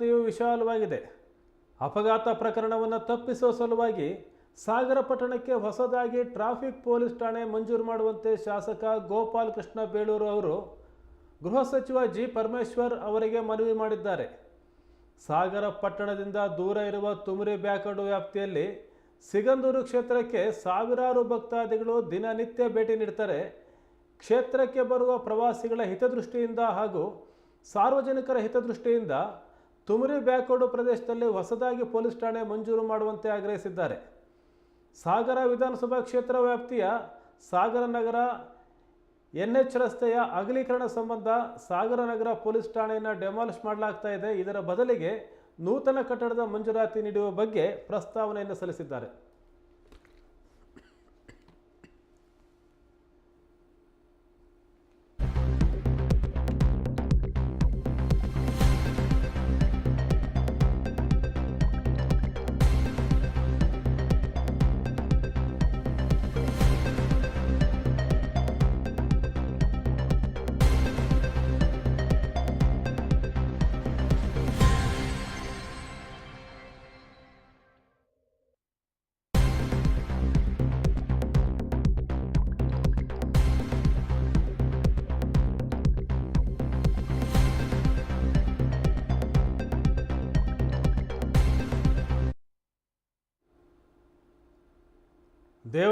ವ್ಯಾಪ್ತಿಯು ವಿಶಾಲವಾಗಿದೆ. ಅಪಘಾತ ಪ್ರಕರಣವನ್ನು ತಪ್ಪಿಸುವ ಸಲುವಾಗಿ ಸಾಗರ ಪಟ್ಟಣಕ್ಕೆ ಹೊಸದಾಗಿ ಟ್ರಾಫಿಕ್ ಪೊಲೀಸ್ ಠಾಣೆ ಮಂಜೂರು ಮಾಡುವಂತೆ ಶಾಸಕ ಗೋಪಾಲ್ ಕೃಷ್ಣ ಬೇಳೂರು ಅವರು ಗೃಹ ಸಚಿವ ಜಿ ಪರಮೇಶ್ವರ್ ಅವರಿಗೆ ಮನವಿ ಮಾಡಿದ್ದಾರೆ. ಸಾಗರ ಪಟ್ಟಣದಿಂದ ದೂರ ಇರುವ ತುಮರಿ ಬ್ಯಾಕಡು ವ್ಯಾಪ್ತಿಯಲ್ಲಿ ಸಿಗಂದೂರು ಕ್ಷೇತ್ರಕ್ಕೆ ಸಾವಿರಾರು ಭಕ್ತಾದಿಗಳು ದಿನನಿತ್ಯ ಭೇಟಿ ನೀಡ್ತಾರೆ ಕ್ಷೇತ್ರಕ್ಕೆ ಬರುವ ಪ್ರವಾಸಿಗಳ ಹಿತದೃಷ್ಟಿಯಿಂದ ಹಾಗೂ ಸಾರ್ವಜನಿಕರ ಹಿತದೃಷ್ಟಿಯಿಂದ ತುಮರಿ ಬ್ಯಾಕೋಡು ಪ್ರದೇಶದಲ್ಲಿ ಹೊಸದಾಗಿ ಪೊಲೀಸ್ ಠಾಣೆ ಮಂಜೂರು ಮಾಡುವಂತೆ ಆಗ್ರಹಿಸಿದ್ದಾರೆ. ಸಾಗರ ವಿಧಾನಸಭಾ ಕ್ಷೇತ್ರ ವ್ಯಾಪ್ತಿಯ ಸಾಗರ ನಗರ ಎನ್ ಎಚ್ ರಸ್ತೆಯ ಅಗಲೀಕರಣ ಸಂಬಂಧ ಸಾಗರ ನಗರ ಪೊಲೀಸ್ ಠಾಣೆಯನ್ನು ಡೆಮಾಲಿಷ್ ಮಾಡಲಾಗ್ತಾ ಇದೆ. ಇದರ ಬದಲಿಗೆ ನೂತನ ಕಟ್ಟಡದ ಮಂಜೂರಾತಿ ನೀಡುವ ಬಗ್ಗೆ ಪ್ರಸ್ತಾವನೆಯನ್ನು ಸಲ್ಲಿಸಿದ್ದಾರೆ.